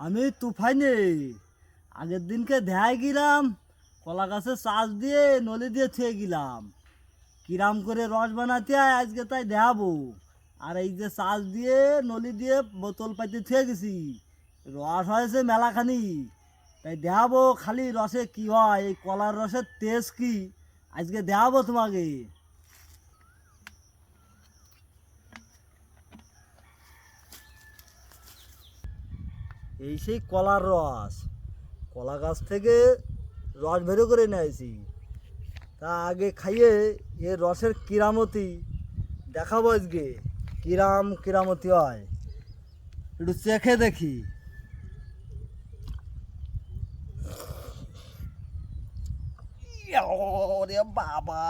আমি তুফাইনে। আগের দিনকে দেখায় গেলাম, কলা গাছে চাষ দিয়ে নলি দিয়ে থুয়ে গেলাম। কিরাম করে রস বানাতে হয় আজকে তাই দেখাবো আর এই যে চাষ দিয়ে, নলি দিয়ে বোতল পাইতে থুয়ে গেছি। রস হয়েছে মেলাখানি। তাই দেখাবো খালি রসে কি হয়? এই কলার রসের তেজ কি? আজকে দেখাবো তোমাকে। এই সেই কলার রস। কলা গাছ থেকে রস বেরো করে নিয়েছি তা আগে খাইয়ে এ রসের কিরামতি দেখাবো আজকে। কিরাম কিরামতি হয়। একটু চেখে দেখি। বাবা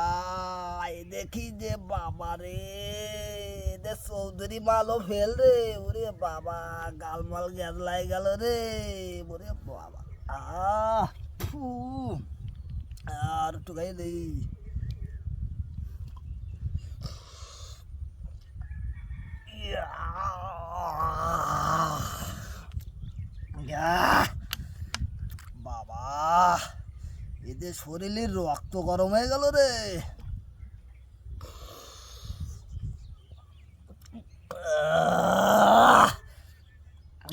দেখি যে বাবা রে। এদের চৌধুরী মালও ফেল রে, ওরে বাবা, গালমাল গ্যাদলাই গেল রে, ওরে বাবা। আহ আর একটু গাই দেই বাবা, এদের শরীরের রক্ত গরম হয়ে গেল রে আহ!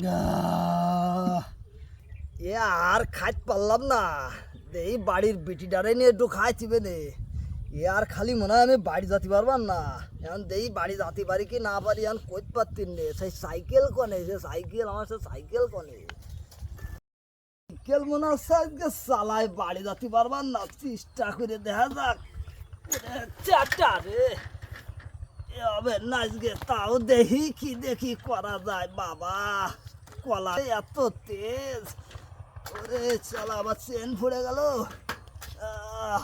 আহ! এ আর খাইতে পারলাম না। এই বাড়ির বিটিটারে নিয়ে একটু খাইছিবে নে এ আর খালি মনে হয় আমি বাড়ি যেতে পারবার না। এখন দেই বাড়ি যেতে পারি কি না পারি এখন কইতে পারতিন নে সেই সাইকেল কনে, সে সাইকেল, আমার সে সাইকেল কনে। সাইকেল মনে হচ্ছে আজকে চালাই বাড়ি যেতে পারবার না। চেষ্টা করে দেখা যাক। চারটা রে। হবে না আজকে তাও দেখি কি দেখি করা যায়, বাবা। কলা এত তেজ। ওরে চালা আমার চেন ফুড়ে গেল। আহ,